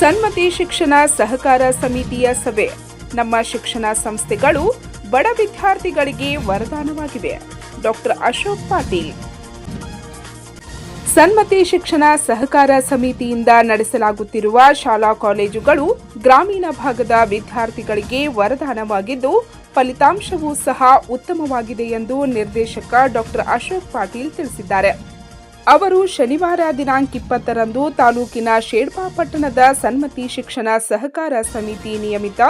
ಸನ್ಮತಿ ಶಿಕ್ಷಣ ಸಹಕಾರ ಸಮಿತಿಯ ಸಭೆ. ನಮ್ಮ ಶಿಕ್ಷಣ ಸಂಸ್ಥೆಗಳು ಬಡ ವಿದ್ಯಾರ್ಥಿಗಳಿಗೆ ವರದಾನವಾಗಿವೆ. ಡಾಕ್ಟರ್ ಅಶೋಕ್ ಪಾಟೀಲ್. ಸನ್ಮತಿ ಶಿಕ್ಷಣ ಸಹಕಾರ ಸಮಿತಿಯಿಂದ ನಡೆಸಲಾಗುತ್ತಿರುವ ಶಾಲಾ ಕಾಲೇಜುಗಳು ಗ್ರಾಮೀಣ ಭಾಗದ ವಿದ್ಯಾರ್ಥಿಗಳಿಗೆ ವರದಾನವಾಗಿದ್ದು, ಫಲಿತಾಂಶವೂ ಸಹ ಉತ್ತಮವಾಗಿದೆ ಎಂದು ನಿರ್ದೇಶಕ ಡಾಕ್ಟರ್ ಅಶೋಕ್ ಪಾಟೀಲ್ ತಿಳಿಸಿದ್ದಾರೆ. ಅವರು ಶನಿವಾರ ದಿನಾಂಕ ಇಪ್ಪತ್ತರಂದು ತಾಲೂಕಿನ ಶೇಡ್ಪಾ ಪಟ್ಟಣದ ಸನ್ಮತಿ ಶಿಕ್ಷಣ ಸಹಕಾರ ಸಮಿತಿ ನಿಯಮಿತ,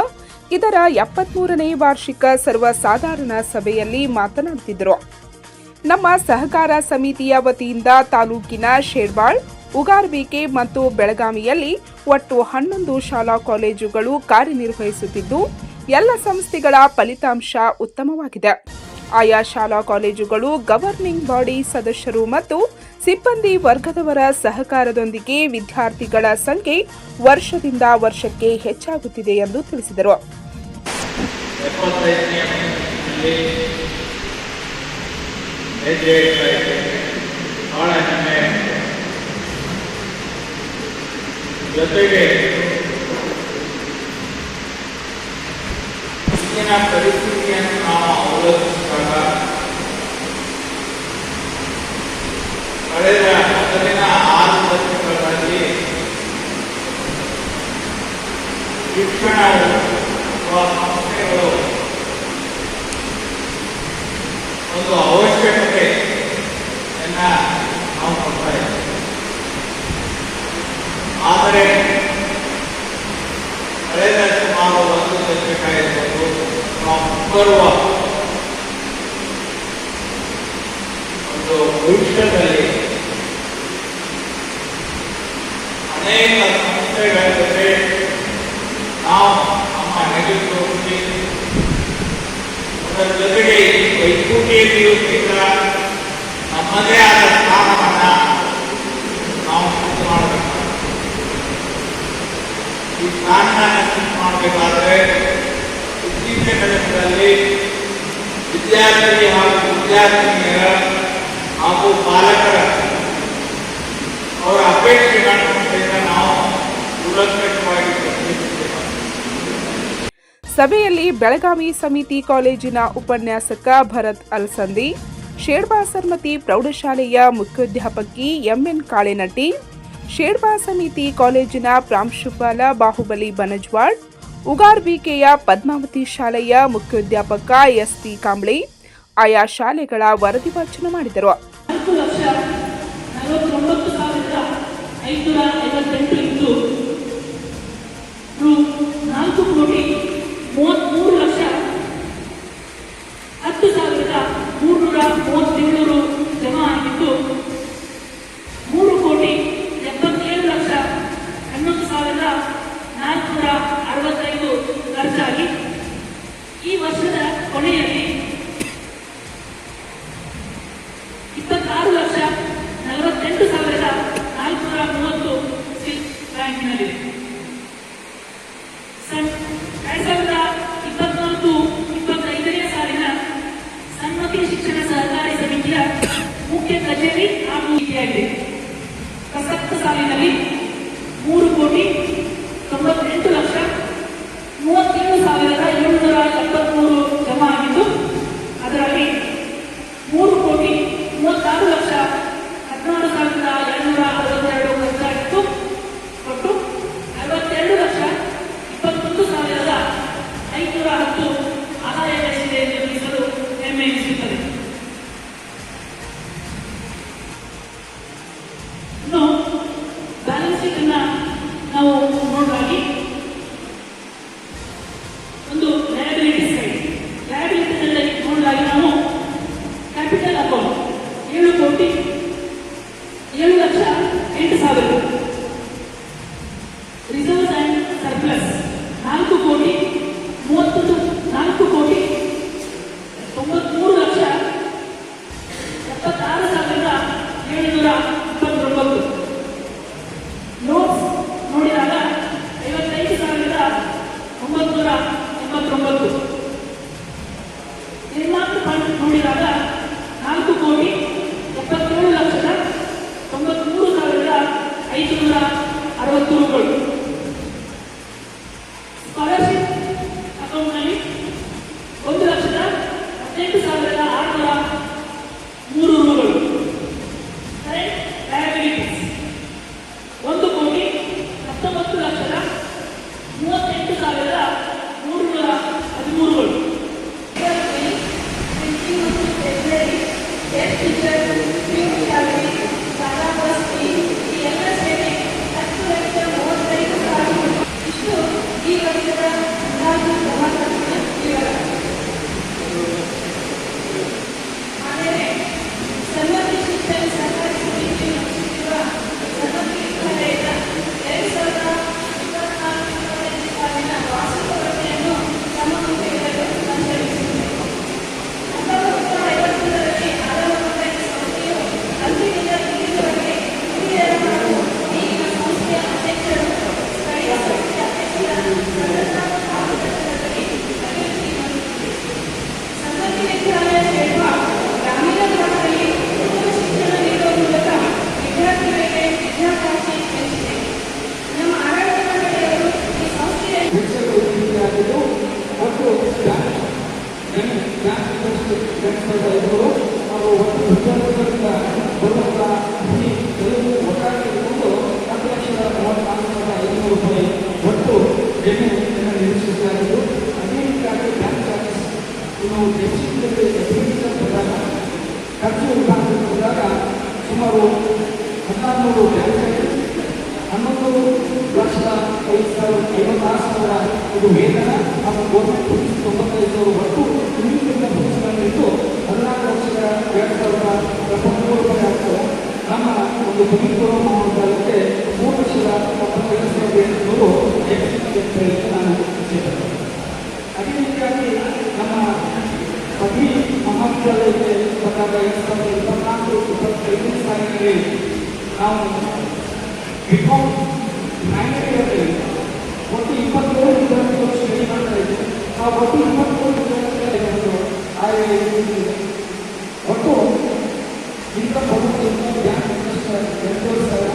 ಇದರ ಎಪ್ಪತ್ಮೂರನೇ ವಾರ್ಷಿಕ ಸರ್ವಸಾಧಾರಣ ಸಭೆಯಲ್ಲಿ ಮಾತನಾಡುತ್ತಿದ್ದರು. ನಮ್ಮ ಸಹಕಾರ ಸಮಿತಿಯ ವತಿಯಿಂದ ತಾಲೂಕಿನ ಶೇಡ್ಬಾಳ್, ಉಗಾರ್ಬಿಕೆ ಮತ್ತು ಬೆಳಗಾವಿಯಲ್ಲಿ ಒಟ್ಟು ಹನ್ನೊಂದು ಶಾಲಾ ಕಾಲೇಜುಗಳು ಕಾರ್ಯನಿರ್ವಹಿಸುತ್ತಿದ್ದು, ಎಲ್ಲ ಸಂಸ್ಥೆಗಳ ಫಲಿತಾಂಶ ಉತ್ತಮವಾಗಿದೆ. ಆಯಾ ಶಾಲಾ ಕಾಲೇಜುಗಳು ಗವರ್ನಿಂಗ್ ಬಾಡಿ ಸದಸ್ಯರು ಮತ್ತು ಸಿಬ್ಬಂದಿ ವರ್ಗದವರ ಸಹಕಾರದೊಂದಿಗೆ ವಿದ್ಯಾರ್ಥಿಗಳ ಸಂಖ್ಯೆ ವರ್ಷದಿಂದ ವರ್ಷಕ್ಕೆ ಹೆಚ್ಚಾಗುತ್ತಿದೆ ಎಂದು ತಿಳಿಸಿದರು. ಜೊತೆಗೆ ಪರಿಸ್ಥಿತಿಯನ್ನು ನಾವು ನಾವು ಮುಂಬರುವ ಒಂದು ಭವಿಷ್ಯದಲ್ಲಿ ಅನೇಕ ಸಂಸ್ಥೆಗಳ ಜೊತೆ ನಾವು ನಮ್ಮ ನೆಗೆಟಿವಿಟಿ ಅದರ ಜೊತೆಗೆ ಈ ವೈದ್ಯಕೀಯತೆಯು ಸಹಿತ ನಮ್ಮದೇ ಆದ ಸ್ಥಾನವನ್ನ ನಾವು ಸಿದ್ಧ ಮಾಡಬೇಕು ಈ ಸ್ಥಾನವನ್ನ ಸಿದ್ಧ ಮಾಡಬೇಕಾದ್ರೆ ಇತ್ತೀಚಿನ ದಿನಗಳಲ್ಲಿ ವಿದ್ಯಾರ್ಥಿ ಹಾಗೂ ವಿದ್ಯಾರ್ಥಿನಿಯರ ಹಾಗೂ ಪಾಲಕರ ಅವರ ಅಪೇಕ್ಷೆಗಳನ್ನು ನಾವು ಕೂಲಂಕಷವಾಗಿ ಸಭೆಯಲ್ಲಿ ಬೆಳಗಾವಿ ಸಮಿತಿ ಕಾಲೇಜಿನ ಉಪನ್ಯಾಸಕ ಭರತ್ ಅಲ್ಸಂದಿ ಶೇಡ್ಬಾ ಸರ್ಮತಿ ಪ್ರೌಢಶಾಲೆಯ ಮುಖ್ಯೋಧ್ಯಾಪಕಿ ಎಂಎನ್ ಕಾಳೆನಟ್ಟಿ, ಶೇಡ್ಬಾ ಸಮಿತಿ ಕಾಲೇಜಿನ ಪ್ರಾಂಶುಪಾಲ ಬಾಹುಬಲಿ ಬನಜ್ವಾಡ್ ಉಗಾರ್ ಬಿಕೆಯ ಪದ್ಮಾವತಿ ಶಾಲೆಯ ಮುಖ್ಯೋಧ್ಯಾಪಕ ಎಸ್ಪಿ ಕಾಂಬ್ಳಿ. ಆಯಾ ಶಾಲೆಗಳ ವರದಿ ವಾಚನ ಮಾಡಿದರು. ಹತ್ತು ಸಾವಿರದ ಮೂರ್ನೂರ ಮೂವತ್ತೇಳು ರು ಜಮಾ ಆಗಿದ್ದು ಮೂರು ಕೋಟಿ ಎಪ್ಪತ್ತೇಳು ಲಕ್ಷ ಹನ್ನೊಂದು ಸಾವಿರದ ನಾಲ್ಕುನೂರ ಅರವತ್ತೈದು ಖರ್ಚಾಗಿ ಈ ವರ್ಷದ ಕೊನೆಯಲ್ಲಿ ಇಪ್ಪತ್ತಾರು ಲಕ್ಷ ನಲವತ್ತೆಂಟು ಸಾವಿರದ ನಾಲ್ಕುನೂರ ಮೂವತ್ತು ಸ್ವಿಸ್ ಬ್ಯಾಂಕಿನಲ್ಲಿದೆ ಎರಡ್ ಸಾವಿರದ ಇಪ್ಪತ್ನಾಲ್ಕು ಇಪ್ಪತ್ತೈದನೇ ಸಾಲಿನ ಸನ್ಮತಿ ಶಿಕ್ಷಣ ಸಹಕಾರಿ ಸಮಿತಿಯ ಮುಖ್ಯ ಕಚೇರಿ ಹಾಗೂ ನೀತಿಯಾಗಿದೆ ಪ್ರಸಕ್ತ ಸಾಲಿನಲ್ಲಿ ಮೂರು ಕೋಟಿ ತೊಂಬತ್ತೆಂಟು ಲಕ್ಷ ಮೂವತ್ತೇಳು ಸಾವಿರದ ಏಳುನೂರ ಎಪ್ಪತ್ಮೂರು ಜಮಾ ಆಗಿದ್ದು, ಅದರಲ್ಲಿ ಮೂರು ಕೋಟಿ ಮೂವತ್ತಾರು ಲಕ್ಷ ಮಹಾವಿದ್ಯಾಲಯಕ್ಕೆ ಬಂದಾಗ ಎರಡು ಸಾವಿರದ ಇಪ್ಪತ್ನಾಲ್ಕು ಇಪ್ಪತ್ತೈದನೇ ಸಾಲಿನಲ್ಲಿ ನಾವು ಬಿಕಾಮ್ ಮ್ಯಾನೇಜರಲ್ಲಿ ಒಟ್ಟು ಇಪ್ಪತ್ತೇಳು ವಿದ್ಯಾರ್ಥಿಗಳು ಸ್ಟಡಿ ಮಾಡ್ತಾ ಇದ್ದೀವಿ ಆ ಒಟ್ಟು ಇಪ್ಪತ್ತೇಳು ವಿದ್ಯಾರ್ಥಿಗಳಿಗೆ ಒಂದು ಆಯಾ ಇದೆ. ಒಟ್ಟು ಇಂಥ ಬರುವಂಥ ಬ್ಯಾಂಕ್ ಎಂಟೂವರೆ ಸಾವಿರ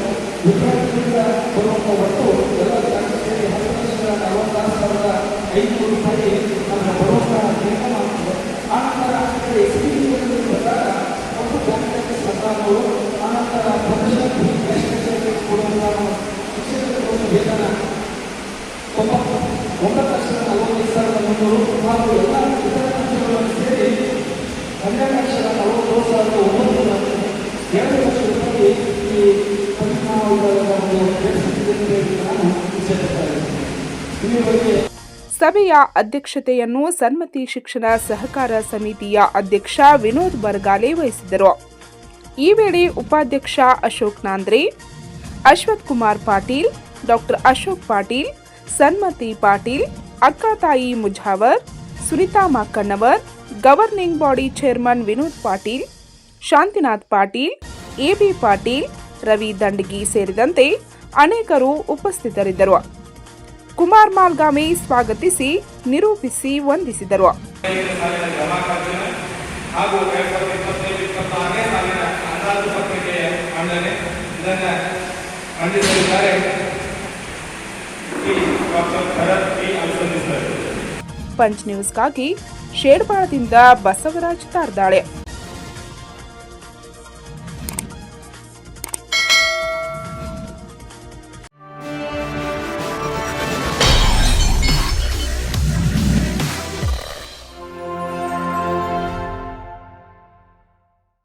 ವಿದ್ಯಾರ್ಥಿಗಳಿಂದ ಬರುವಂಥ ಒಟ್ಟು ಎಲ್ಲ ಬ್ಯಾಂಕ್ ಸೇರಿ ಹತ್ತು ಲಕ್ಷದ ನಲವತ್ತಾರು ಸಾವಿರದ ಐನೂರು ರೂಪಾಯಿ ನಮ್ಮ ಬರುವಂಥ ನೇಮಕ ಮಾಡ್ತದೆ ಆನಂತರ ಎಕ್ಸ್ಪೀರಿಯನ್ಸ್ ಬಂದಾಗ ಒಟ್ಟು ಸಭೆಯ ಅಧ್ಯಕ್ಷತೆಯನ್ನು ಸನ್ಮತಿ ಶಿಕ್ಷಣ ಸಹಕಾರ ಸಮಿತಿಯ ಅಧ್ಯಕ್ಷ ವಿನೋದ್ ಬರ್ಗಾಲೆ ವಹಿಸಿದ್ದರು ಈ ವೇಳೆ ಉಪಾಧ್ಯಕ್ಷ Ashok Nandre, Ashwath Kumar Patil, doctor Ashok Patil, Sanmati Patil Akkatai Mujawar, Sunita Makannavar, governing body chairman Vinod Patil, Shantinath Patil, A B Patil, Ravi Dandagi ಸೇರಿದಂತೆ ಅನೇಕರು ಉಪಸ್ಥಿತರಿದ್ದರು. ಕುಮಾರ್ ಮಾಲ್ಗಾಮಿ ಸ್ವಾಗತಿಸಿ, ನಿರೂಪಿಸಿ, ವಂದಿಸಿದರು. ಅಂದಾಜು ಪತ್ರಿಕೆಯ ಮಂಡನೆ ಇದನ್ನು ಮಂಡಿಸಲಿದ್ದಾರೆ ಪಂಚ್ ನ್ಯೂಸ್ಗಾಗಿ ಶೇರ್ಪಾಳದಿಂದ ಬಸವರಾಜ್ ತಾರ್ದಾಳೆ.